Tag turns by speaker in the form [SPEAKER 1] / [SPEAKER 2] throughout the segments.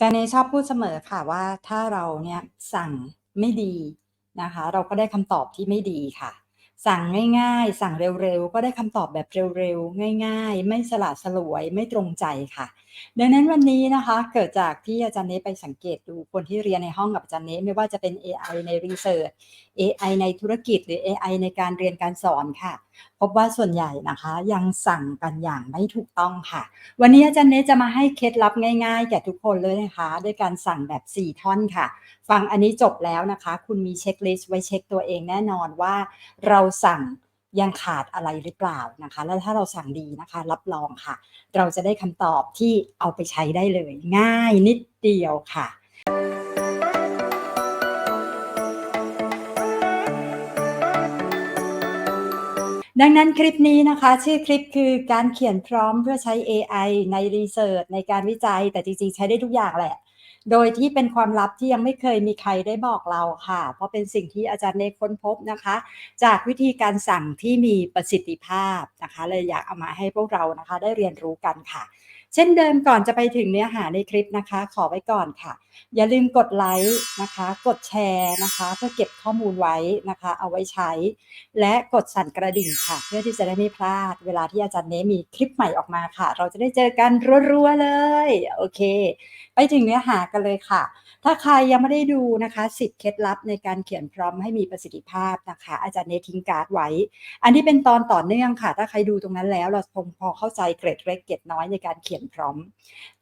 [SPEAKER 1] จาเนชอบพูดเสมอค่ะว่าถ้าเราเนี่ยสั่งไม่ดีนะคะ เราก็ได้คำตอบที่ไม่ดีค่ะ สั่งง่ายๆ สั่งเร็วๆ ก็ได้คำตอบแบบเร็วๆ ง่าย ๆ ไม่สละสลวยไม่ตรงใจค่ะดังนั้นวันนี้นะคะเกิดจากที่อาจารย์เนไปสังเกตดูคนที่เรียนในห้องกับอาจารย์เนไม่ว่าจะเป็น AI ในรีเสิร์ช AI ในธุรกิจหรือ AI ในการเรียนการสอนค่ะ พบว่าส่วนใหญ่นะคะยังสั่งกันอย่างไม่ถูกต้องค่ะ วันนี้อาจารย์เนจะมาให้เคล็ดลับง่ายๆแก่ทุกคนเลยนะคะด้วยการสั่งแบบ 4 ท่อนค่ะ ฟังอันนี้จบแล้วนะคะ คุณมีเช็คลิสต์ไว้เช็คตัวเองแน่นอนว่า เราสั่ง ยังขาดอะไรหรือเปล่านะคะ แล้วถ้าเราสั่งดีนะคะ รับรองค่ะ เราจะได้คำตอบที่เอาไปใช้ได้เลย ง่ายนิดเดียวค่ะดังนั้นคลิปนี้นะคะ ชื่อคลิปคือการเขียนพร้อมเพื่อใช้ AI ในรีเสิร์ชในการวิจัย แต่จริงๆ ใช้ได้ทุกอย่างแหละ โดยที่เป็นความลับที่ยังไม่เคยมีใครได้บอกเราค่ะ เพราะเป็นสิ่งที่อาจารย์เนค้นพบนะคะ จากวิธีการสั่งที่มีประสิทธิภาพนะคะเลยอยากเอามาให้พวกเรานะคะ ได้เรียนรู้กันค่ะ เช่นเดิมก่อนจะไปถึงเนื้อหาในคลิปนะคะ ขอไว้ก่อนค่ะ อย่าลืมกดไลค์นะคะ กดแชร์นะคะ เพื่อเก็บข้อมูลไว้นะคะ เอาไว้ใช้ และกดสั่นกระดิ่งค่ะ เพื่อที่จะได้ไม่พลาด เวลาที่อาจารย์เนมีคลิปใหม่ออกมาค่ะ เราจะได้เจอกันรัวๆเลย โอเค ถึงเนื้อหากันเลยค่ะ ถ้าใครยังไม่ได้ดูนะคะ10เคล็ดลับในการเขียนพร้อมให้มีประสิทธิภาพนะคะ อาจารย์เนทิ้งการ์ดไว้ อันนี้เป็นตอนต่อเนื่องค่ะ ถ้าใครดูตรงนั้นแล้วเราคงพอเข้าใจเกรดเล็กเกรดน้อยในการเขียนพร้อม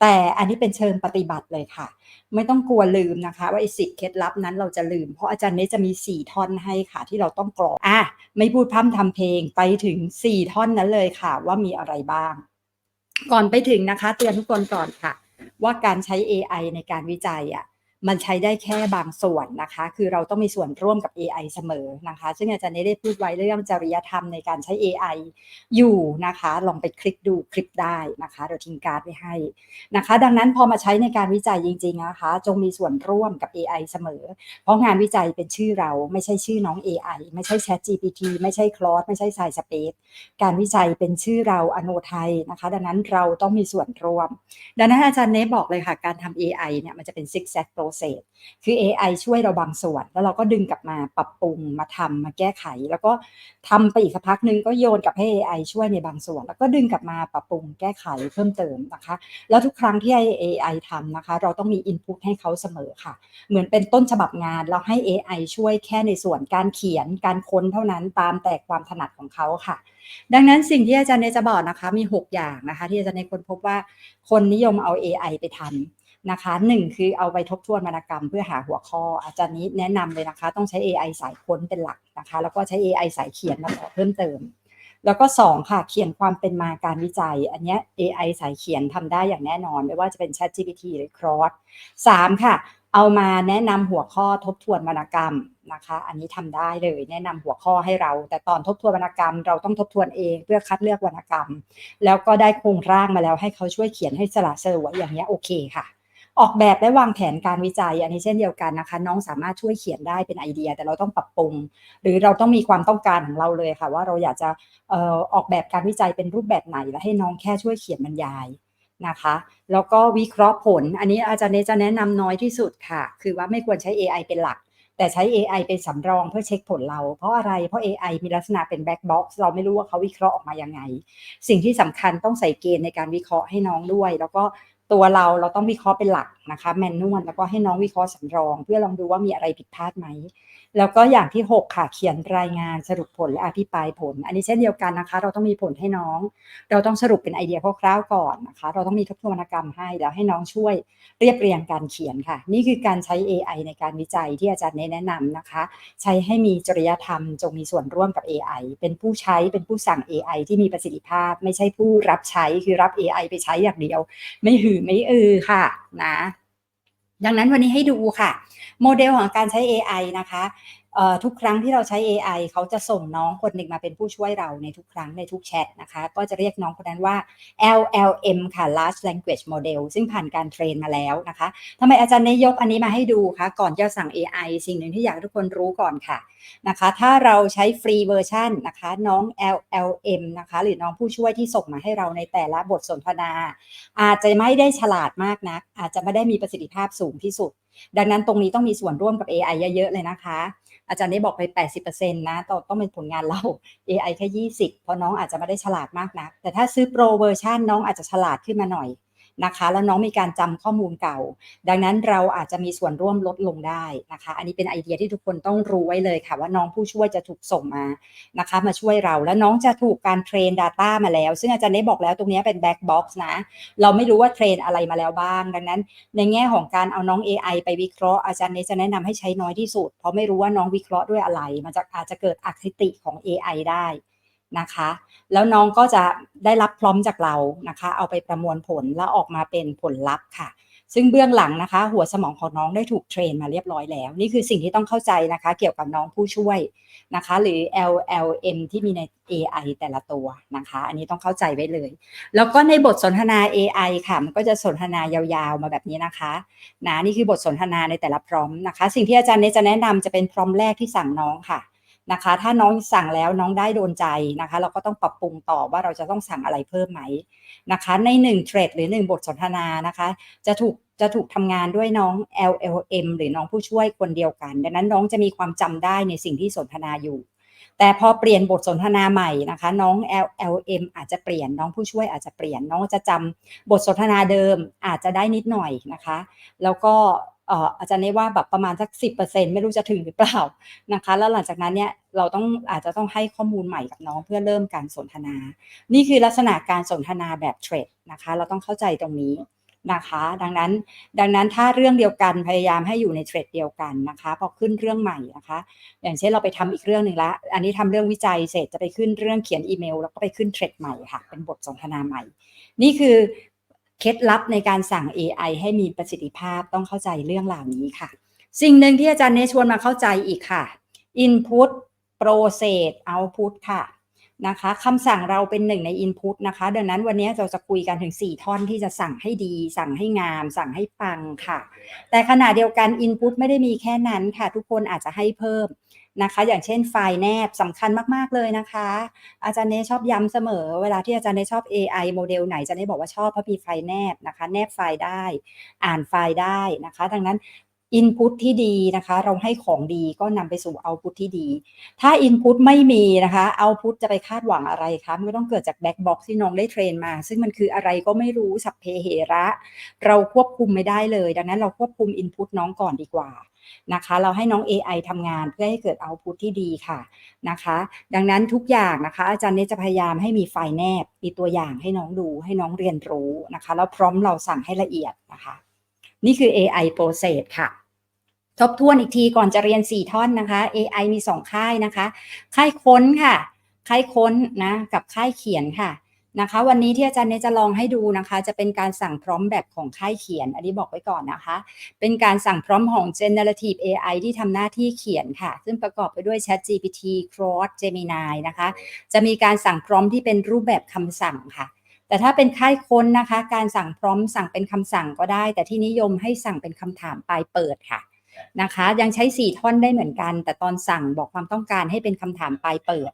[SPEAKER 1] แต่อันนี้เป็นเชิงปฏิบัติเลยค่ะ ไม่ต้องกลัวลืมนะคะ ว่าไอ้สิเคล็ดลับนั้นเราจะลืม เพราะอาจารย์เนจะมี4ท่อนให้ค่ะ ที่เราต้องกรอกอะไม่พูดพร่ำทำเพลงไปถึง 4 ท่อนนั้นเลยค่ะ ว่ามีอะไรบ้าง ก่อนไปถึงนะคะ เตือนทุกคนก่อนค่ะ ว่าการใช้ AI ในการวิจัยอะ มันใช้ได้แค่บางส่วนนะคะ คือเราต้องมีส่วนร่วมกับ AI เสมอนะคะ ซึ่งอาจารย์เนได้พูดไว้เรื่องจริยธรรมในการใช้ AI อยู่นะคะ ลองไปคลิกดูคลิปได้นะคะเดี๋ยวทิ้งการ์ดไว้ให้นะคะ ดังนั้นพอมาใช้ในการวิจัยจริงๆนะคะ จงมีส่วนร่วมกับ AI เสมอ เพราะงานวิจัยเป็นชื่อเราไม่ใช่ชื่อน้อง AI ไม่ใช่ Chat GPT ไม่ใช่ Claude ไม่ใช่ Sci Space การวิจัยเป็นชื่อเราอโนไทยนะคะ ดังนั้นเราต้องมีส่วนร่วม ดังนั้นอาจารย์เนบอกเลยค่ะ การทำ AI เนี่ยมันจะเป็นสิกแซ่ด zigzag process คือ AI ช่วยเราบางส่วน แล้วเราก็ดึงกลับมาปรับปรุงมาทำมาแก้ไข แล้วก็ทำไปอีกสักพักหนึ่งก็โยนกลับให้ AI ช่วยในบางส่วน แล้วก็ดึงกลับมาปรับปรุงแก้ไขเพิ่มเติมนะคะ แล้วทุกครั้งที่ AI ทำนะคะ เราต้องมี input ให้เขาเสมอค่ะ เหมือนเป็นต้นฉบับงานเราให้ AI ช่วยแค่ในส่วนการเขียนการค้นเท่านั้นตามแต่ความถนัดของเขาค่ะ ดังนั้นสิ่งที่อาจารย์เนจะบอกนะคะมี 6 อย่างนะคะ ที่อาจารย์เนคนพบว่าคนนิยมเอา AI ไปทำ นะคะหนึ่งคือเอาไปทบทวนวรรณกรรมเพื่อหาหัวข้อ อาจารย์นี้แนะนำเลยนะคะ ต้องใช้ AI สายค้นเป็นหลักนะคะ แล้วก็ใช้ AI สายเขียนมาต่อเพิ่มเติม แล้วก็ 2 ค่ะเขียนความเป็นมาการวิจัย อันนี้ AI สายเขียนทำได้อย่างแน่นอน ไม่ว่าจะเป็น ChatGPT หรือ Claude 3ค่ะ เอามาแนะนำหัวข้อทบทวนวรรณกรรมนะคะ อันนี้ทำได้เลยแนะนำหัวข้อให้เรา แต่ตอนทบทวนวรรณกรรม เราต้องทบทวนเองเพื่อคัดเลือกวรรณกรรม แล้วก็ได้โครงร่างมาแล้วให้เขาช่วยเขียนให้สละสลวยอย่างเงี้โอเคค่ะ ออกแบบและวางแผนการวิจัย อันนี้เช่นเดียวกันนะคะ น้องสามารถช่วยเขียนได้เป็นไอเดีย แต่เราต้องปรับปรุง หรือเราต้องมีความต้องการของเราเลยค่ะ ว่าเราอยากจะออกแบบการวิจัยเป็นรูปแบบไหน และให้น้องแค่ช่วยเขียนบรรยายนะคะ แล้วก็วิเคราะห์ผล อันนี้อาจารย์เนจะแนะนำน้อยที่สุดค่ะ คือว่าไม่ควรใช้ AI เป็นหลัก แต่ใช้ AI เป็นสำรองเพื่อเช็คผลเรา เพราะอะไร เพราะ AI มีลักษณะเป็นแบ็กบ็อกซ์เราไม่รู้ว่าเขาวิเคราะห์ออกมายังไง สิ่งที่สำคัญต้องใส่เกณฑ์ในการวิเคราะห์ให้น้องด้วย แล้วก็ ตัวเราเราต้องวิเคราะห์เป็นหลัก นะคะแมนนวลแล้วก็ให้น้องวิเคราะห์สำรอง เพื่อลองดูว่ามีอะไรผิดพลาดไหม แล้วก็อย่างที่ 6 ค่ะเขียนรายงานสรุปผลและอภิปรายผล อันนี้เช่นเดียวกันนะคะ เราต้องมีผลให้น้อง เราต้องสรุปเป็นไอเดียคร่าวๆก่อนนะคะ เราต้องมีทบทวนกรรมให้แล้วให้น้องช่วยเรียบเรียงการเขียนค่ะ นี่คือการใช้ AI ในการวิจัยที่อาจารย์แนะนำนะคะ ใช้ให้มีจริยธรรม จงมีส่วนร่วมกับ AI เป็นผู้ใช้เป็นผู้สั่ง AI ที่มีประสิทธิภาพ ไม่ใช่ผู้รับใช้คือรับ AI ไปใช้อย่างเดียว ไม่หือไม่อือค่ะนะ ดังนั้นวันนี้ให้ดูค่ะ โมเดลของการใช้ AI นะคะ ทุกครั้งที่เราใช้ AI เขาจะส่งน้องคนหนึ่งมาเป็นผู้ช่วยเราในทุกครั้งในทุกแชทนะคะ ก็จะเรียกน้องคนนั้นว่า LLM ค่ะ Large Language Model ซึ่งผ่านการเทรนมาแล้วนะคะทำไมอาจารย์นายกอันนี้มาให้ดูคะ ก่อนจะสั่ง AI สิ่งหนึ่งที่อยากทุกคนรู้ก่อนค่ะนะคะ ถ้าเราใช้ฟรีเวอร์ชันนะคะ น้อง LLM นะคะ หรือน้องผู้ช่วยที่ส่งมาให้เราในแต่ละบทสนทนา อาจจะไม่ได้ฉลาดมากนัก อาจจะไม่ได้มีประสิทธิภาพสูงที่สุด ดังนั้นตรงนี้ต้องมีส่วนร่วมกับ AI เยอะๆเลยนะคะ อาจารย์ได้บอกไป 80%นะต้องต้องเป็นผลงานเรา AI แค่ 20 เพราะน้องอาจจะไม่ได้ฉลาดมากนัก แต่ถ้าซื้อโปรเวอร์ชันน้องอาจจะฉลาดขึ้นมาหน่อย นะคะ แล้วน้องมีการจำข้อมูลเก่า ดังนั้นเราอาจจะมีส่วนร่วมลดลงได้นะคะ อันนี้เป็นไอเดียที่ทุกคนต้องรู้ไว้เลยค่ะ ว่าน้องผู้ช่วยจะถูกส่งมานะคะ มาช่วยเราแล้วน้องจะถูกการเทรน Data มาแล้ว ซึ่งอาจารย์ได้บอกแล้วตรงนี้เป็น black box นะ เราไม่รู้ว่าเทรนอะไรมาแล้วบ้าง ดังนั้น ในแง่ของการเอาน้อง AI ไปวิเคราะห์อาจารย์เนจะแนะนำให้ใช้น้อยที่สุด เพราะไม่รู้ว่าน้องวิเคราะห์ด้วยอะไร มันจะอาจจะเกิดอคติของ AI ได้ นะคะ แล้วน้องก็จะได้รับพร้อมจากเรานะคะ เอาไปประมวลผลแล้วออกมาเป็นผลลัพธ์ค่ะ ซึ่งเบื้องหลังนะคะ หัวสมองของน้องได้ถูกเทรนมาเรียบร้อยแล้ว นี่คือสิ่งที่ต้องเข้าใจนะคะ เกี่ยวกับน้องผู้ช่วยนะคะ หรือ LLM ที่มีใน AI แต่ละตัวนะคะ อันนี้ต้องเข้าใจไว้เลย แล้วก็ในบทสนทนา AI ค่ะ มันก็จะสนทนายาวๆมาแบบนี้นะคะนะนี่คือบทสนทนาในแต่ละพร้อมนะคะ สิ่งที่อาจารย์เนจะแนะนำจะเป็นพร้อมแรกที่สั่งน้องค่ะ นะคะ ถ้าน้องสั่งแล้วน้องได้โดนใจนะคะ เราก็ต้องปรับปรุงต่อว่าเราจะต้องสั่งอะไรเพิ่มไหมนะคะ ใน1เทรดหรือ 1 บทสนทนานะคะ จะถูกจะถูกทำงานด้วยน้อง LLM หรือน้องผู้ช่วยคนเดียวกัน ดังนั้นน้องจะมีความจำได้ในสิ่งที่สนทนาอยู่ แต่พอเปลี่ยนบทสนทนาใหม่นะคะ น้อง LLM อาจจะเปลี่ยนน้องผู้ช่วยอาจจะเปลี่ยน น้องจะจำบทสนทนาเดิมอาจจะได้นิดหน่อยนะคะ แล้วก็ อ่ออาจารย์ได้ว่าแบบประมาณสัก10%ไม่รู้จะถึงหรือเปล่านะคะ แล้วหลังจากนั้นเนี่ยเราต้องอาจจะต้องให้ข้อมูลใหม่กับน้องเพื่อเริ่มการสนทนา นี่คือลักษณะการสนทนาแบบเทรดนะคะ เราต้องเข้าใจตรงนี้นะคะ ดังนั้นดังนั้นถ้าเรื่องเดียวกันพยายามให้อยู่ในเทรดเดียวกันนะคะพอขึ้นเรื่องใหม่นะคะ อย่างเช่นเราไปทำอีกเรื่องหนึ่งละอันนี้ทำเรื่องวิจัยเสร็จจะไปขึ้นเรื่องเขียนอีเมล แล้วก็ไปขึ้นเทรดใหม่ค่ะเป็นบทสนทนาใหม่ นี่คือ เคล็ดลับในการสั่ง AI ให้มีประสิทธิภาพต้องเข้าใจเรื่องเหล่านี้ค่ะ สิ่งหนึ่งที่อาจารย์เนชวนมาเข้าใจอีกค่ะ Input Process Output ค่ะนะคะคำสั่งเราเป็นหนึ่งใน Input นะคะ ดังนั้นวันนี้เราจะคุยกันถึง 4 ท่อนที่จะสั่งให้ดี สั่งให้งาม สั่งให้ปังค่ะ แต่ขณะเดียวกัน Input ไม่ได้มีแค่นั้นค่ะ ทุกคนอาจจะให้เพิ่ม นะคะ อย่างเช่นไฟล์แนบสำคัญมาก ๆ เลยนะคะ อาจารย์เนชอบย้ำเสมอ เวลาที่อาจารย์เนชอบ AI โมเดลไหนอาจารย์เนบอกว่าชอบเพราะมีไฟล์แนบนะคะ แนบไฟล์ได้ อ่านไฟล์ได้นะคะ ดังนั้น Input ที่ดีนะคะ เราให้ของดีก็นำไปสู่ Output ที่ดี ถ้า Input ไม่มีนะคะ Output จะไปคาดหวังอะไรคะมันก็ต้องเกิดจาก Black Box ที่น้องได้เทรนมา ซึ่งมันคืออะไรก็ไม่รู้สัพเพเหระ เราควบคุมไม่ได้เลย ดังนั้นเราควบคุม Input น้องก่อนดีกว่านะคะ เราให้น้อง AI ทำงานเพื่อให้เกิด Output ที่ดีค่ะนะคะ ดังนั้นทุกอย่างนะคะ อาจารย์เนจะพยายามให้มีไฟล์แนบ มีตัวอย่างให้น้องดูให้น้องเรียนรู้นะคะ แล้วพร้อมเราสั่งให้ละเอียดนะคะ นี่คือ AI process ค่ะ ทบทวนอีกทีก่อนจะเรียน 4 ท่อนนะคะ AI มี 2 ค่ายนะคะ ค่ายค้นค่ะ ค่ายค้นนะกับค่ายเขียนค่ะนะคะ วันนี้ที่อาจารย์เนยจะลองให้ดูนะคะ จะเป็นการสั่งพร้อมแบบของค่ายเขียน อันนี้บอกไว้ก่อนนะคะ เป็นการสั่งพร้อมของ generative AI ที่ทำหน้าที่เขียนค่ะ ซึ่งประกอบไปด้วย Chat GPT, Claude, Gemini นะคะ จะมีการสั่งพร้อมที่เป็นรูปแบบคำสั่งค่ะแต่ถ้าเป็นค่ายค้นนะคะ การสั่งพร้อมสั่งเป็นคำสั่งก็ได้ แต่ที่นิยมให้สั่งเป็นคำถามปลายเปิดค่ะ นะคะ ยังใช้ 4 ท่อนได้เหมือนกัน แต่ตอนสั่งบอกความต้องการให้เป็นคำถามปลายเปิด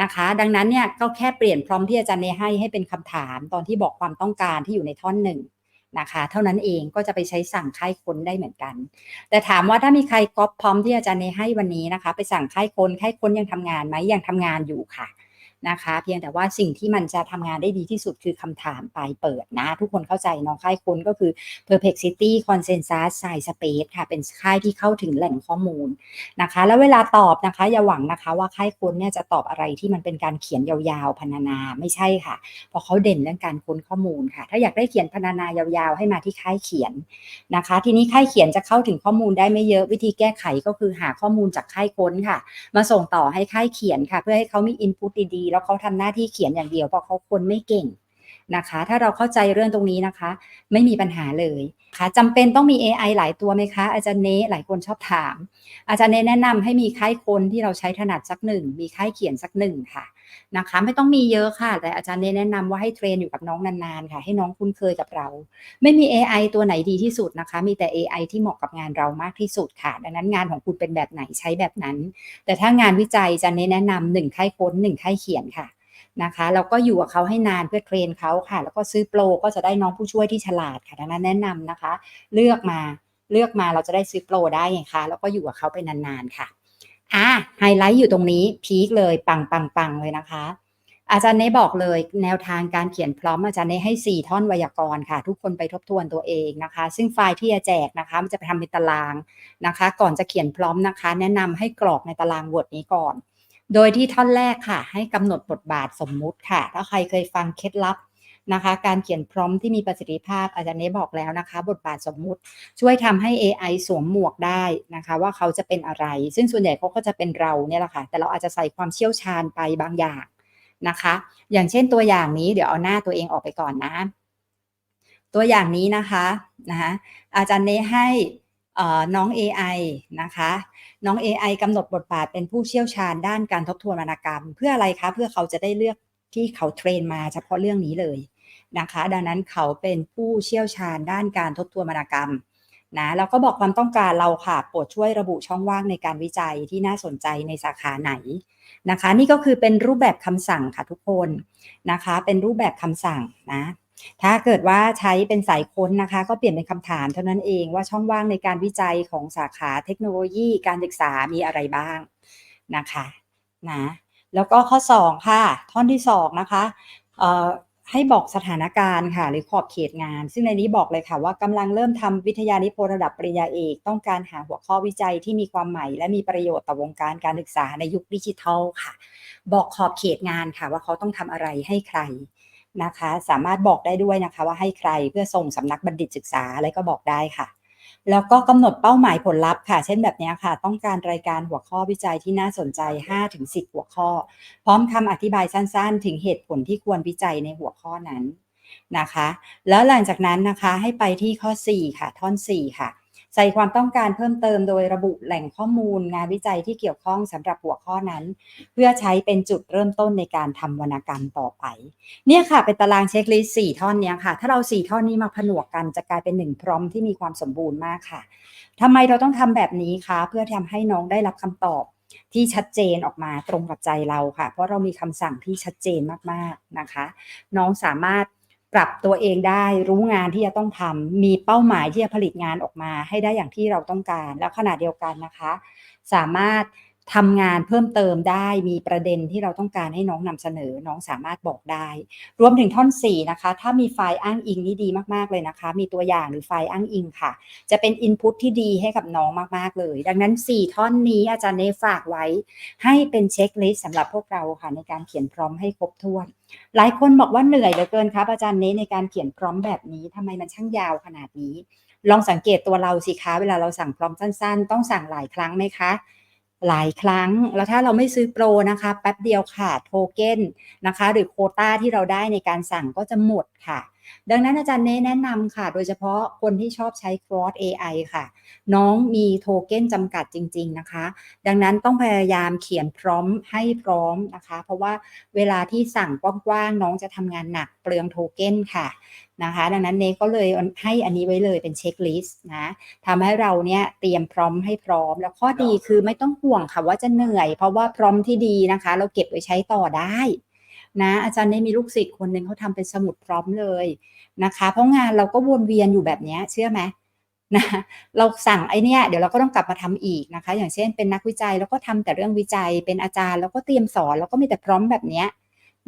[SPEAKER 1] นะคะ ดังนั้นเนี่ยก็แค่เปลี่ยนพร้อมที่อาจารย์เนให้ให้เป็นคำถามตอนที่บอกความต้องการที่อยู่ในท่อนหนึ่งนะคะ เท่านั้นเองก็จะไปใช้สั่งค่ายค้นได้เหมือนกัน แต่ถามว่าถ้ามีใครก๊อปพร้อมที่อาจารย์เนให้วันนี้นะคะ ไปสั่งค่ายค้นค่ายค้นยังทำงานไหมยังทำงานอยู่ค่ะ นะคะ เพียงแต่ว่าสิ่งที่มันจะทำงานได้ดีที่สุดคือคำถามปลายเปิดนะ ทุกคนเข้าใจเน้องค่ายค้นก็คือ perplexity consensus science space ค่ะ เป็นค่ายที่เข้าถึงแหล่งข้อมูลนะคะ แล้วเวลาตอบนะคะอย่าหวังนะคะว่าค่ายค้นเนี่ยจะตอบอะไรที่มันเป็นการเขียนยาวๆพรรณนาไม่ใช่ค่ะ เพราะเขาเด่นเรื่องการค้นข้อมูลค่ะ ถ้าอยากได้เขียนพรรณนายาวๆ ให้มาที่ค่ายเขียนนะคะ ทีนี้ค่ายเขียนจะเข้าถึงข้อมูลได้ไม่เยอะวิธีแก้ไขก็คือหาข้อมูลจากค่ายค้นค่ะ มาส่งต่อให้ค่ายเขียนค่ะ เพื่อให้เขามี input ดีแล้วเขาทำหน้าที่เขียนอย่างเดียวเพราะเขาคนไม่เก่ง นะคะ ถ้าเราเข้าใจเรื่องตรงนี้นะคะ ไม่มีปัญหาเลยค่ะจำเป็นต้องมี AI หลายตัวไหมคะ อาจารย์เนหลายคนชอบถาม อาจารย์เนแนะนำให้มีค่ายคนที่เราใช้ถนัดสักหนึ่งมีค่ายเขียนสักหนึ่งค่ะนะคะ ไม่ต้องมีเยอะค่ะ แต่อาจารย์เนแนะนำว่าให้เทรนอยู่กับน้องนานๆค่ะ ให้น้องคุ้นเคยกับเรา ไม่มี AI ตัวไหนดีที่สุดนะคะ มีแต่ AI ที่เหมาะกับงานเรามากที่สุดค่ะ ดังนั้นงานของคุณเป็นแบบไหนใช้แบบนั้น แต่ถ้างานวิจัยอาจารย์เนแนะนำหนึ่งค่ายค้นหนึ่งค่ายเขียนค่ะ นะคะแล้วก็อยู่กับเขาให้นานเพื่อเทรนเขาค่ะ แล้วก็ซื้อโปรก็จะได้น้องผู้ช่วยที่ฉลาดค่ะดังนั้นแนะนำนะคะ เลือกมาเลือกมาเราจะได้ซื้อโปรได้ไงคะแล้วก็อยู่กับเขาไปนานๆค่ะอะไฮไลท์อยู่ตรงนี้พีคเลยปังปังปังเลยนะคะอาจารย์เนบอกเลยแนวทางการเขียนพร้อมอาจารย์เนให้ 4 ท่อนไวยากรณ์ค่ะ ทุกคนไปทบทวนตัวเองนะคะ ซึ่งไฟล์ที่จะแจกนะคะ มันจะไปทำเป็นตารางนะคะ ก่อนจะเขียนพร้อมนะคะ แนะนำให้กรอกในตารางบทนี้ก่อน โดยที่ท่อนแรกค่ะ ให้กำหนดบทบาทสมมุติค่ะ ถ้าใครเคยฟังเคล็ดลับนะคะ การเขียนพร้อมที่มีประสิทธิภาพอาจารย์เนบอกแล้วนะคะ บทบาทสมมุติ ช่วยทำให้ AI สวมหมวกได้นะคะ ว่าเขาจะเป็นอะไร ซึ่งส่วนใหญ่เขาก็จะเป็นเราเนี่ยแหละค่ะ แต่เราอาจจะใส่ความเชี่ยวชาญไปบางอย่างนะคะ อย่างเช่นตัวอย่างนี้เดี๋ยวเอาหน้าตัวเองออกไปก่อนนะ ตัวอย่างนี้นะคะนะคะอาจารย์เนให้ น้อง AI นะคะ น้อง AI กำหนดบทบาทเป็นผู้เชี่ยวชาญด้านการทบทวนวรรณกรรม เพื่ออะไรคะ เพื่อเขาจะได้เลือกที่เขาเทรนมาเฉพาะเรื่องนี้เลยนะคะ ดังนั้นเขาเป็นผู้เชี่ยวชาญด้านการทบทวนวรรณกรรมนะแล้วก็บอกความต้องการเราค่ะโปรดช่วยระบุช่องว่างในการวิจัยที่น่าสนใจในสาขาไหนนะคะ นี่ก็คือเป็นรูปแบบคำสั่งค่ะทุกคนนะคะ เป็นรูปแบบคำสั่งนะ ถ้าเกิดว่าใช้เป็นสายค้นนะคะ ก็เปลี่ยนเป็นคำถามเท่านั้นเองว่าช่องว่างในการวิจัยของสาขาเทคโนโลยีการศึกษามีอะไรบ้างนะคะนะแล้วก็ข้อ 2 ค่ะ ท่อนที่ 2 นะคะให้บอกสถานการณ์ค่ะ หรือขอบเขตงาน ซึ่งในนี้บอกเลยค่ะ ว่ากำลังเริ่มทำวิทยานิพนธ์ระดับปริญญาเอก ต้องการหาหัวข้อวิจัยที่มีความใหม่ และมีประโยชน์ต่อวงการการศึกษาในยุคดิจิทัลค่ะ บอกขอบเขตงานค่ะ ว่าเขาต้องทำอะไรให้ใคร นะคะ สามารถบอกได้ด้วยนะคะ ว่าให้ใครเพื่อส่งสำนักบัณฑิตศึกษาอะไรก็บอกได้ค่ะ แล้วก็กำหนดเป้าหมายผลลัพธ์ค่ะ เช่นแบบนี้ค่ะ ต้องการรายการหัวข้อวิจัยที่น่าสนใจ 5-10 หัวข้อ พร้อมคำอธิบายสั้น ๆ ถึงเหตุผลที่ควรวิจัยในหัวข้อนั้นนะคะ แล้วหลังจากนั้นนะคะให้ไปที่ข้อ 4 ค่ะ ท่อน 4 ค่ะ ใส่ความต้องการเพิ่มเติมโดยระบุแหล่งข้อมูลงานวิจัยที่เกี่ยวข้องสำหรับหัวข้อนั้น เพื่อใช้เป็นจุดเริ่มต้นในการทำวรรณกรรมต่อไป เนี่ยค่ะเป็นตารางเช็คลิสต์4ท่อนเนี้ค่ะ ถ้าเรา4ท่อนนี้มาผนวกกันจะกลายเป็น1พร้อมที่มีความสมบูรณ์มากค่ะทำไมเราต้องทำแบบนี้คะเพื่อทำให้น้องได้รับคำตอบที่ชัดเจนออกมาตรงกับใจเราค่ะ เพราะเรามีคำสั่งที่ชัดเจนมากๆนะคะ น้องสามารถ ปรับตัวเองได้รู้งานที่จะต้องทำมีเป้าหมายที่จะผลิตงานออกมาให้ได้อย่างที่เราต้องการ แล้วขณะเดียวกันนะคะ สามารถ ทำงานเพิ่มเติมได้มีประเด็นที่เราต้องการให้น้องนำเสนอน้องสามารถบอกได้ รวมถึงท่อน 4 นะคะ ถ้ามีไฟล์อ้างอิงนี่ดีมากๆเลยนะคะ มีตัวอย่างหรือไฟล์อ้างอิงค่ะ จะเป็นอินพุตที่ดีให้กับน้องมากๆเลย ดังนั้น 4 ท่อนนี้อาจารย์เนฝากไว้ ให้เป็นเช็คลิสต์สำหรับพวกเราค่ะในการเขียนพร้อมให้ครบถ้วน หลายคนบอกว่าเหนื่อยเหลือเกินครับอาจารย์เนในการเขียนพร้อมแบบนี้ทำไมมันช่างยาวขนาดนี้ ลองสังเกตตัวเราสิคะเวลาเราสั่งพร้อมสั้น ๆ ต้องสั่งหลายครั้งไหมคะ หลายครั้ง แล้วถ้าเราไม่ซื้อโปรนะคะ แป๊บเดียวขาดโทเก้นนะคะ หรือโคต้าที่เราได้ในการสั่งก็จะหมดค่ะ ดังนั้นอาจารย์เน้แนะนำค่ะ โดยเฉพาะคนที่ชอบใช้ Cross AI ค่ะ น้องมีโทเก้นจำกัดจริง ๆ นะคะ ดังนั้นต้องพยายามเขียนพร้อมให้พร้อมนะคะ เพราะว่าเวลาที่สั่งกว้างๆน้องจะทำงานหนักเปลืองโทเก้นค่ะนะคะ ดังนั้นเนก็เลยให้อันนี้ไว้เลยเป็นเช็คลิสต์นะทำให้เราเนี่ยเตรียมพร้อมให้พร้อม แล้วข้อดีคือไม่ต้องห่วงค่ะว่าจะเหนื่อย เพราะว่าพร้อมที่ดีนะคะ เราเก็บไว้ใช้ต่อได้ นะอาจารย์เนมีลูกศิษย์คนหนึ่งเขาทำเป็นสมุดพร้อมเลยนะคะ เพราะงานเราก็วนเวียนอยู่แบบนี้เชื่อไหมนะเราสั่งไอเนี้ยเดี๋ยวเราก็ต้องกลับมาทำอีกนะคะ อย่างเช่นเป็นนักวิจัยแล้วก็ทำแต่เรื่องวิจัยเป็นอาจารย์ แล้วก็เตรียมสอนแล้วก็มีแต่พร้อมแบบเนี้ย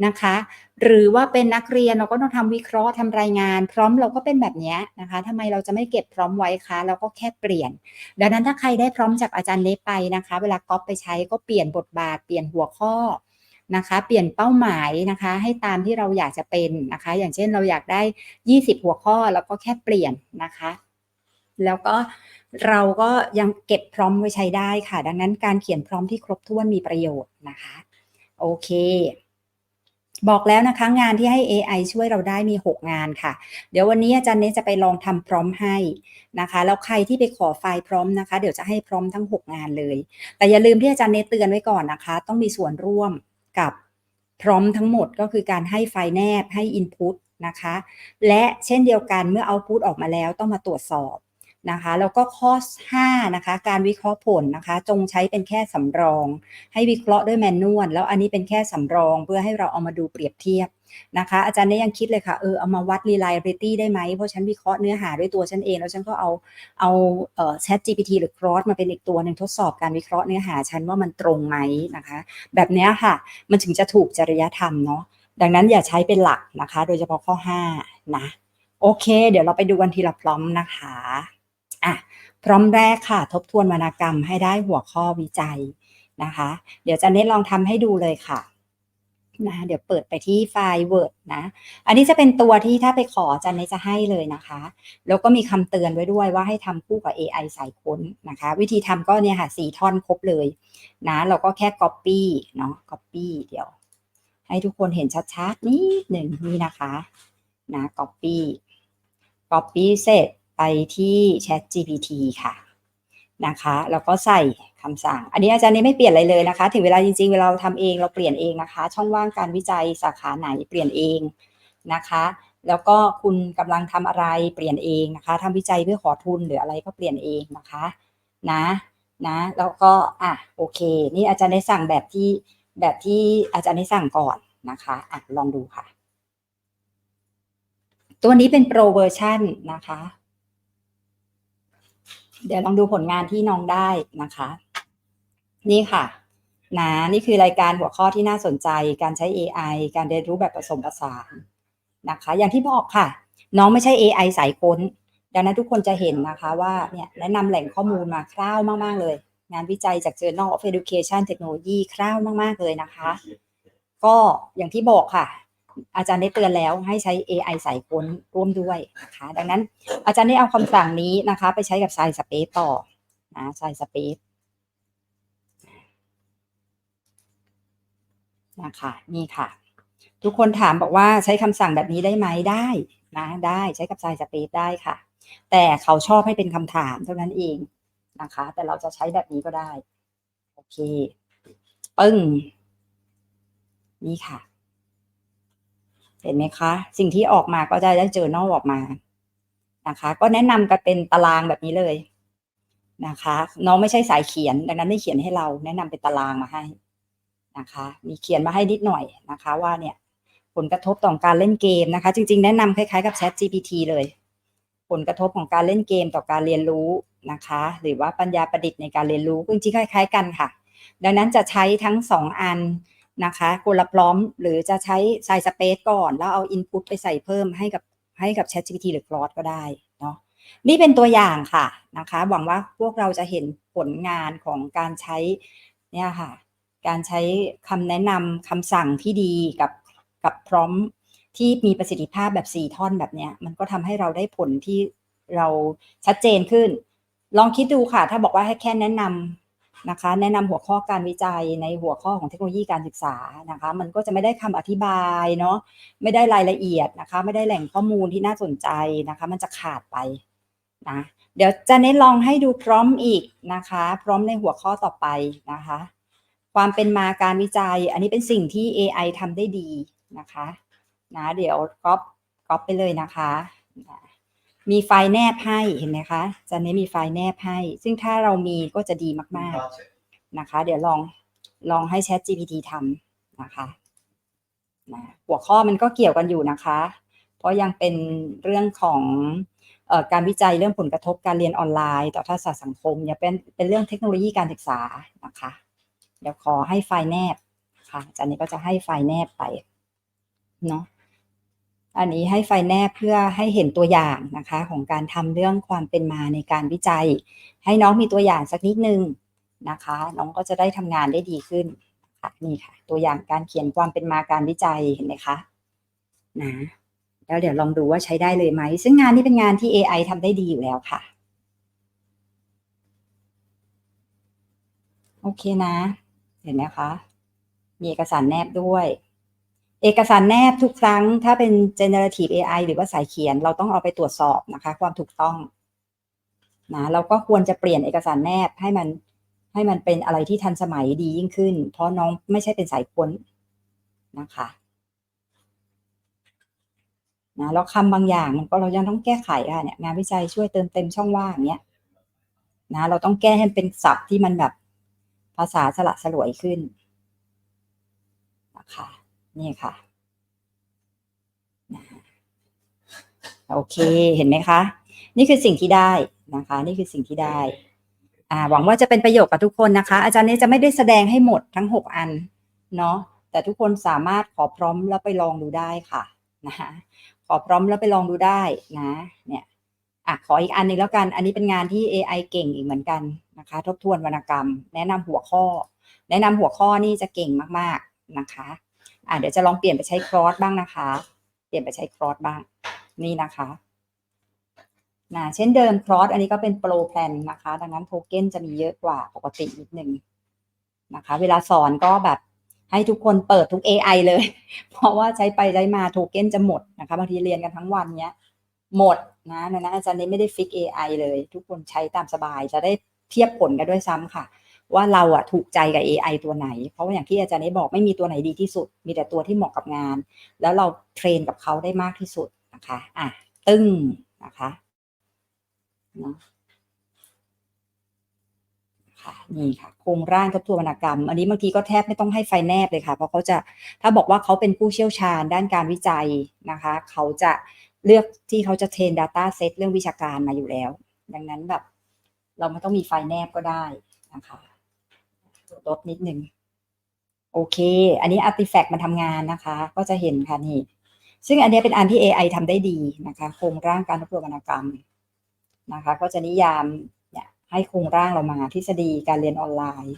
[SPEAKER 1] นะคะ หรือว่าเป็นนักเรียนเราก็ต้องทำวิเคราะห์ทำรายงาน พร้อมเราก็เป็นแบบนี้นะคะทำไมเราจะไม่เก็บพร้อมไว้คะเราก็แค่เปลี่ยน ดังนั้นถ้าใครได้พร้อมจากอาจารย์เนไปนะคะ เวลาก๊อปไปใช้ก็เปลี่ยนบทบาทเปลี่ยนหัวข้อ นะคะ เปลี่ยนเป้าหมายนะคะ ให้ตามที่เราอยากจะเป็นนะคะ อย่างเช่นเราอยากได้ 20 หัวข้อแล้วก็แค่เปลี่ยนนะคะ แล้วก็เราก็ยังเก็บพร้อมไว้ใช้ได้ค่ะ ดังนั้นการเขียนพร้อมที่ครบถ้วนมีประโยชน์นะคะ โอเคบอกแล้วนะคะงานที่ให้ AI ช่วยเราได้มี 6 งานค่ะ เดี๋ยววันนี้อาจารย์เนสจะไปลองทำพร้อมให้นะคะ แล้วใครที่ไปขอไฟล์พร้อมนะคะ เดี๋ยวจะให้พร้อมทั้ง 6 งานเลย แต่อย่าลืมที่อาจารย์เนสเตือนไว้ก่อนนะคะ ต้องมีส่วนร่วม กับพร้อมทั้งหมดก็คือการให้ไฟล์แนบให้ Input นะคะ และเช่นเดียวกันเมื่อ Output ออกมาแล้วต้องมาตรวจสอบ นะคะแล้วก็ข้อ 5 นะคะ การวิเคราะห์ผลนะคะ จงใช้เป็นแค่สำรอง ให้วิเคราะห์ด้วยแมนนวลแล้วอันนี้เป็นแค่สำรองเพื่อให้เราเอามาดูเปรียบเทียบนะคะ อาจารย์เนี่ยยังคิดเลยค่ะเออเอามาวัด reliability ได้ไหม เพราะฉันวิเคราะห์เนื้อหาด้วยตัวฉันเอง แล้วฉันก็เอาเอาเอ่อ Chat GPT หรือ Claude มาเป็นอีกตัวหนึ่งทดสอบการวิเคราะห์เนื้อหาฉันว่ามันตรงไหมนะคะ แบบนี้ค่ะ มันถึงจะถูกจริยธรรมเนาะดังนั้นอย่าใช้เป็นหลักนะคะ โดยเฉพาะข้อ 5 นะ โอเค เดี๋ยวเราไปดูกันทีละพร้อมนะคะ อะพร้อมแรกค่ะ ทบทวนวรรณกรรมให้ได้หัวข้อวิจัยนะคะ เดี๋ยวจะเน้นลองทำให้ดูเลยค่ะนะเดี๋ยวเปิดไปที่ไฟล์ Word นะ อันนี้จะเป็นตัวที่ถ้าไปขออาจันนี้จะให้เลยนะคะ แล้วก็มีคำเตือนไว้ด้วยว่าให้ทำคู่กับ AI สายค้นนะคะ วิธีทำก็เนี่ยค่ะสี่ท่อนครบเลยนะเราก็แค่ Copy เนาะ Copy เดี๋ยว ให้ทุกคนเห็นชัดๆนิดหนึ่งนี่นะคะนะ Copy Copy เสร็จ ไปที่ Chat GPT ค่ะนะคะแล้วก็ใส่คำสั่ง อันนี้อาจารย์นี้ไม่เปลี่ยนอะไรเลยนะคะ ถึงเวลาจริงๆ เวลาเราทำเองเราเปลี่ยนเองนะคะ ช่องว่างการวิจัยสาขาไหนเปลี่ยนเองนะคะ แล้วก็คุณกำลังทำอะไรเปลี่ยนเองนะคะทำวิจัยเพื่อขอทุนหรืออะไรก็เปลี่ยนเองนะคะนะนะแล้วก็อะโอเค นี่อาจารย์ได้สั่งแบบที่แบบที่อาจารย์ได้สั่งก่อนนะคะอะลองดูค่ะ ตัวนี้เป็นโปรเวอร์ชันนะคะ เดี๋ยวลองดูผลงานที่น้องได้นะคะ นี่ค่ะนะนี่คือรายการหัวข้อที่น่าสนใจ การใช้ AI การเรียนรู้แบบผสมผสานนะคะ อย่างที่บอกค่ะ น้องไม่ใช่ AI สายค้น ดังนั้นทุกคนจะเห็นนะคะว่าเนี่ยแนะนำแหล่งข้อมูลมาคร่าวมาก ๆ เลย งานวิจัยจาก Journal of Education Technology คร่าวมาก ๆ เลยนะคะ ก็อย่างที่บอกค่ะ อาจารย์ได้เตือนแล้วให้ใช้ AI สายค้นร่วมด้วยนะคะ ดังนั้นอาจารย์ได้เอาคำสั่งนี้นะคะ ไปใช้กับ Science Space ต่อนะ Science Space นะคะนี่ค่ะ ทุกคนถามบอกว่าใช้คำสั่งแบบนี้ได้ไหมได้นะได้ใช้กับ Science Space ได้ค่ะ แต่เขาชอบให้เป็นคำถามเท่านั้นเองนะคะ แต่เราจะใช้แบบนี้ก็ได้ โอเค ปึ้ง นี่ค่ะ เห็นไหมคะ สิ่งที่ออกมาก็จะได้เจอนอออกมานะคะ ก็แนะนำกันเป็นตารางแบบนี้เลยนะคะ น้องไม่ใช่สายเขียน ดังนั้นไม่เขียนให้เราแนะนำเป็นตารางมาให้นะคะ มีเขียนมาให้นิดหน่อยนะคะ ว่าเนี่ยผลกระทบต่อการเล่นเกมนะคะ จริง ๆ แนะนำคล้ายๆกับ Chat GPT เลย ผลกระทบของการเล่นเกมต่อการเรียนรู้นะคะ หรือว่าปัญญาประดิษฐ์ในการเรียนรู้จริงๆคล้าย ๆ กันค่ะ ดังนั้นจะใช้ทั้งสองอัน นะคะคนละพร้อมหรือจะใช้ใส่สเปซก่อน แล้วเอา Input ไปใส่เพิ่มให้กับให้กับ Chat GPT หรือ Claude ก็ได้เนาะนี่เป็นตัวอย่างค่ะนะคะ หวังว่าพวกเราจะเห็นผลงานของการใช้เนี่ยค่ะ การใช้คำแนะนำคำสั่งที่ดีกับกับพร้อมที่มีประสิทธิภาพแบบ 4 ท่อนแบบเนี้ย มันก็ทำให้เราได้ผลที่เราชัดเจนขึ้น ลองคิดดูค่ะ ถ้าบอกว่าให้แค่แนะนำ นะคะ แนะนำหัวข้อการวิจัยในหัวข้อของเทคโนโลยีการศึกษานะคะ มันก็จะไม่ได้คำอธิบายเนาะไม่ได้รายละเอียดนะคะ ไม่ได้แหล่งข้อมูลที่น่าสนใจนะคะ มันจะขาดไปนะเดี๋ยวจะเน้นลองให้ดูพร้อมอีกนะคะ พร้อมในหัวข้อต่อไปนะคะ ความเป็นมาการวิจัย อันนี้เป็นสิ่งที่ AI ทำได้ดีนะคะนะเดี๋ยวก๊อปก๊อปไปเลยนะคะ มีไฟล์แนบให้เห็นไหมคะจะนี้มีไฟล์แนบให้ ซึ่งถ้าเรามีก็จะดีมากๆนะคะ เดี๋ยวลองลองให้ Chat GPT ทำนะคะนะหัวข้อมันก็เกี่ยวกันอยู่นะคะ เพราะยังเป็นเรื่องของออการวิจัยเรื่องผลกระทบการเรียนออนไลน์ ต่อทักษะสังคมอย่าเป็นเป็นเรื่องเทคโนโลยีการศึกษานะคะ เดี๋ยวขอให้ไฟล์แนบค่ะจากนี้ก็จะให้ไฟล์แนบไปเนาะ อันนี้ให้ไฟแนบเพื่อให้เห็นตัวอย่างนะคะของการทำเรื่องความเป็นมาในการวิจัย ให้น้องมีตัวอย่างสักนิดนึงนะคะ น้องก็จะได้ทำงานได้ดีขึ้นค่ะนี่ค่ะ ตัวอย่างการเขียนความเป็นมาการวิจัยเห็นไหมคะนะแล้วเดี๋ยวลองดูว่าใช้ได้เลยไหม ซึ่งงานนี้เป็นงานที่ AI ทำได้ดีอยู่แล้วค่ะ โอเคนะ เห็นไหมคะ มีเอกสารแนบด้วย เอกสารแนบทุกครั้ง ถ้าเป็น generative AI หรือว่าสายเขียน เราต้องเอาไปตรวจสอบนะคะ ความถูกต้องนะเราก็ควรจะเปลี่ยนเอกสารแนบให้มันให้มันเป็นอะไรที่ทันสมัยดียิ่งขึ้น เพราะน้องไม่ใช่เป็นสายค้นนะคะนะแล้วคำบางอย่างมันก็เรายังต้องแก้ไขค่ะเนี่ยงานวิจัยช่วยเติมเต็มช่องว่างเนี้ยนะเราต้องแก้ให้มันเป็นศัพท์ที่มันแบบภาษาสละสลวยขึ้นนะคะ นี่ค่ะโอเคเห็นไหมคะ นี่คือสิ่งที่ได้นะคะ นี่คือสิ่งที่ได้อ่าหวังว่าจะเป็นประโยชน์กับทุกคนนะคะ อาจารย์เนจะไม่ได้แสดงให้หมดทั้งหกอันเนาะแต่ทุกคนสามารถขอพร้อมแล้วไปลองดูได้ค่ะนะคะขอพร้อมแล้วไปลองดูได้นะเนี่ยอะขออีกอันหนึงแล้วกัน อันนี้เป็นงานที่ AI เก่งอีกเหมือนกันนะคะ ทบทวนวรรณกรรม แนะนำหัวข้อ แนะนำหัวข้อนี่จะเก่งมาก ๆนะคะ อะเดี๋ยวจะลองเปลี่ยนไปใช้ครอสบ้างนะคะ เปลี่ยนไปใช้ครอสบ้าง นี่นะคะนะเช่นเดิมครอสอันนี้ก็เป็นโปรแพลนนะคะ ดังนั้นโทเก้นจะมีเยอะกว่าปกตินิดนึงนะคะ เวลาสอนก็แบบให้ทุกคนเปิดทุก AI เลย เพราะว่าใช้ไปใช้มาโทเก้นจะหมดนะคะบางทีเรียนกันทั้งวันเนี้ยหมดนะนั้นอาจารย์นี้ไม่ได้ฟิก AI เลย ทุกคนใช้ตามสบายจะได้เทียบผลกันด้วยซ้ำค่ะ ว่าเราอะถูกใจกับ AI ตัวไหน เพราะว่าอย่างที่อาจารย์ได้บอกไม่มีตัวไหนดีที่สุด มีแต่ตัวที่เหมาะกับงาน แล้วเราเทรนกับเขาได้มากที่สุดนะคะอะตึ้งนะคะเนาะค่ะนี่ค่ะโครงร่างทบทวนวรรณกรรม อันนี้บางทีก็แทบไม่ต้องให้ไฟแนบเลยค่ะ เพราะเขาจะถ้าบอกว่าเขาเป็นผู้เชี่ยวชาญด้านการวิจัยนะคะ เขาจะเลือกที่เขาจะเทรน Data Set เรื่องวิชาการมาอยู่แล้ว ดังนั้นแบบ เราไม่ต้องมีไฟแนบก็ได้นะคะ ลดนิดนึง โอเค อันนี้ Artifact มันทำงานนะคะ ก็จะเห็นค่ะนี่ ซึ่งอันนี้เป็นอันที่ AI ทำได้ดีนะคะโครงร่างการทบทวนวรรณกรรมนะคะ ก็จะนิยามเนี่ยให้โครงร่างเรามาทฤษฎีการเรียนออนไลน์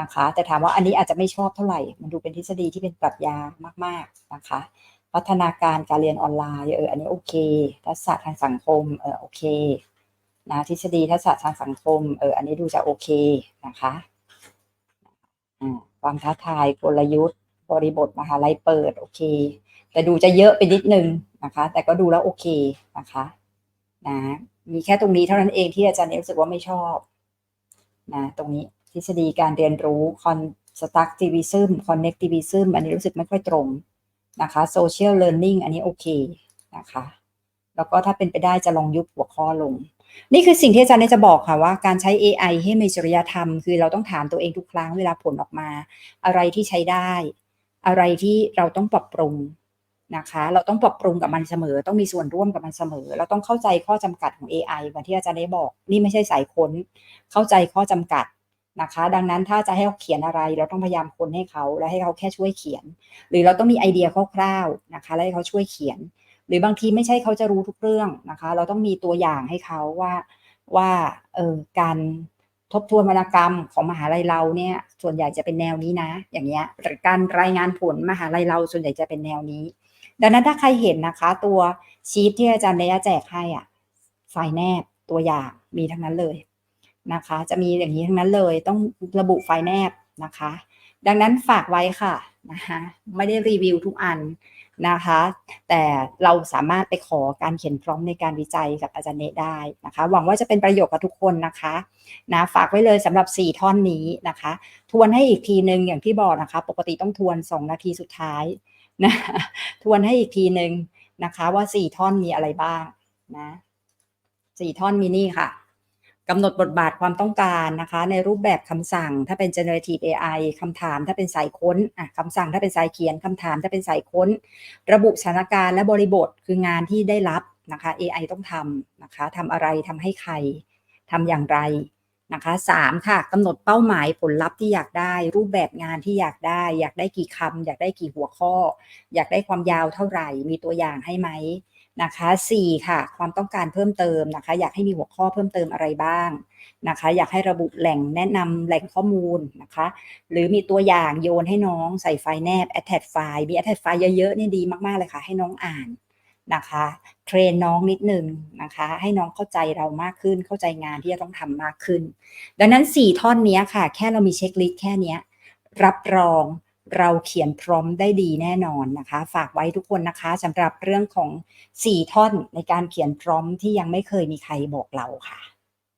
[SPEAKER 1] นะคะ แต่ถามว่าอันนี้อาจจะไม่ชอบเท่าไหร่ มันดูเป็นทฤษฎีที่เป็นปรัชญามาก ๆนะคะ พัฒนาการการเรียนออนไลน์เอออันนี้โอเค ทักษะทางสังคมเออโอเคนะทฤษฎีทักษะทางสังคมเอออันนี้ดูจะโอเคนะคะ ความท้าทายกลยุทธ์ บริบทมหาลัยเปิด โอเค แต่ดูจะเยอะไปนิดนึงนะคะ แต่ก็ดูแล้วโอเคนะคะนะมีแค่ตรงนี้เท่านั้นเองที่อาจารย์รู้สึกว่าไม่ชอบนะตรงนี้ทฤษฎีการเรียนรู้ constructivism connectivism อันนี้รู้สึกไม่ค่อยตรงนะคะ social learning อันนี้โอเคนะคะ แล้วก็ถ้าเป็นไปได้จะลองยุบหัวข้อลง นี่คือสิ่งที่อาจารย์จะบอกค่ะว่าการใช้ AI ให้มีจริยธรรม คือเราต้องถามตัวเองทุกครั้งเวลาผลออกมา อะไรที่ใช้ได้ อะไรที่เราต้องปรับปรุงนะคะ เราต้องปรับปรุงกับมันเสมอ ต้องมีส่วนร่วมกับมันเสมอ เราต้องเข้าใจข้อจำกัดของ AI เหมือนที่อาจารย์ได้บอก นี่ไม่ใช่สายค้น เข้าใจข้อจำกัดนะคะ ดังนั้นถ้าจะให้เขาเขียนอะไร เราต้องพยายามค้นให้เขา และให้เขาแค่ช่วยเขียน หรือเราต้องมีไอเดียคร่าวๆนะคะ แล้วให้เขาช่วยเขียน หรือบางทีไม่ใช่เขาจะรู้ทุกเรื่องนะคะ เราต้องมีตัวอย่างให้เขาว่าว่าเออการทบทวนวรรณกรรมของมหาลัยเราเนี่ย ส่วนใหญ่จะเป็นแนวนี้นะ อย่างเงี้ยการรายงานผลมหาลัยเราส่วนใหญ่จะเป็นแนวนี้ ดังนั้นถ้าใครเห็นนะคะ ตัวชีทที่อาจารย์เนยแจกให้อะไฟแนบตัวอย่างมีทั้งนั้นเลยนะคะ จะมีอย่างนี้ทั้งนั้นเลยต้องระบุไฟแนบนะคะ ดังนั้นฝากไว้ค่ะนะคะไม่ได้รีวิวทุกอันนะคะ แต่เราสามารถไปขอการเขียนพร้อมในการวิจัยกับอาจารย์เนได้นะคะ หวังว่าจะเป็นประโยชน์กับทุกคนนะคะนะฝากไว้เลยสำหรับ 4 ท่อนนี้นะคะ ทวนให้อีกทีหนึ่งอย่างที่บอกนะคะ ปกติต้องทวน 2 นาทีสุดท้ายนะทวนให้อีกทีหนึ่งนะคะ ว่า 4 ท่อนมีอะไรบ้างนะ4ท่อนมีนี่ค่ะ กำหนดบทบาทความต้องการนะคะ ในรูปแบบคำสั่ง ถ้าเป็น generative AI คำถาม ถ้าเป็นสายค้นอะคำสั่งถ้าเป็นสายเขียนคำถาม ถ้าเป็นสายค้น ระบุสถานการณ์และบริบทคืองานที่ได้รับนะคะ AI ต้องทำนะคะทำอะไรทำให้ใครทำอย่างไรนะคะสามค่ะกำหนดเป้าหมายผลลัพธ์ที่อยากได้ รูปแบบงานที่อยากได้ อยากได้กี่คำอยากได้กี่หัวข้อ อยากได้ความยาวเท่าไหร่ มีตัวอย่างให้ไหม นะคะ4ค่ะ ความต้องการเพิ่มเติมนะคะ อยากให้มีหัวข้อเพิ่มเติมอะไรบ้างนะคะ อยากให้ระบุแหล่งแนะนำแหล่งข้อมูลนะคะ หรือมีตัวอย่างโยนให้น้องใส่ไฟล์แนบ attach ไฟล์มี attach ไฟล์เยอะๆนี่ดีมากๆเลยค่ะ ให้น้องอ่านนะคะ เทรนน้องนิดนึงนะคะ ให้น้องเข้าใจเรามากขึ้นเข้าใจงานที่จะต้องทำมากขึ้น ดังนั้น 4 ท่อนนี้ค่ะ แค่เรามีเช็คลิสต์แค่นี้รับรอง เราเขียนพร้อมได้ดีแน่นอนนะคะ ฝากไว้ทุกคนนะคะสำหรับเรื่องของ 4 ท่อนในการเขียนพร้อมที่ยังไม่เคยมีใครบอกเราค่ะ